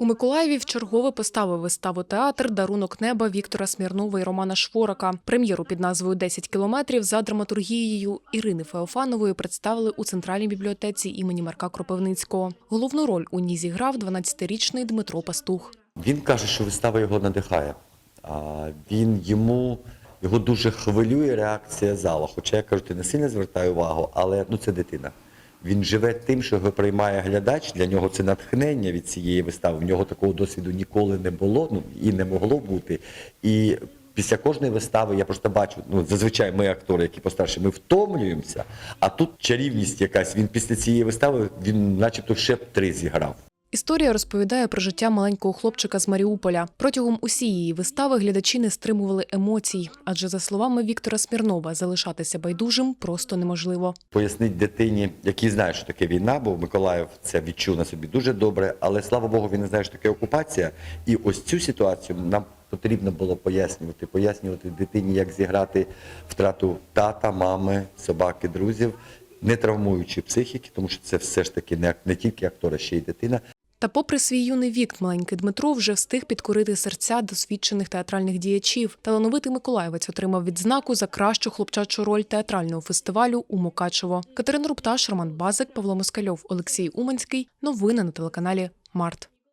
У Миколаєві вчергове поставив виставу театр Дарунок неба Віктора Смірнова і Романа Шворака. Прем'єру під назвою «10 кілометрів за драматургією Ірини Феофанової представили у центральній бібліотеці імені Марка Кропивницького. Головну роль у ній зіграв 12-річний Дмитро Пастух. Він каже, що вистава його надихає. А він йому його дуже хвилює реакція зала. Хоча я кажу, ти не сильно звертаю увагу, але ну це дитина. Він живе тим, що його приймає глядач. Для нього це натхнення від цієї вистави. В нього такого досвіду ніколи не було, ну і не могло бути. І після кожної вистави я просто бачу, ну зазвичай ми актори, які постарші, ми втомлюємося. А тут чарівність якась. Він після цієї вистави він, начебто, ще б три зіграв. Історія розповідає про життя маленького хлопчика з Маріуполя. Протягом усієї вистави глядачі не стримували емоцій, адже за словами Віктора Смірнова, залишатися байдужим просто неможливо. Пояснить дитині, який знає, що таке війна, бо Миколаїв це відчув на собі дуже добре, але слава Богу, він не знає, що таке окупація. І ось цю ситуацію нам потрібно було пояснювати, пояснювати дитині, як зіграти втрату тата, мами, собаки, друзів, не травмуючи психіки, тому що це все ж таки не, не тільки актор, а ще й дитина. Та, попри свій юний вік, маленький Дмитро вже встиг підкорити серця досвідчених театральних діячів. Талановитий Миколаєвець отримав відзнаку за кращу хлопчачу роль театрального фестивалю у Мукачево. Катерина Рупташ, Роман Базик, Павло Москальов, Олексій Уманський. Новини на телеканалі Март.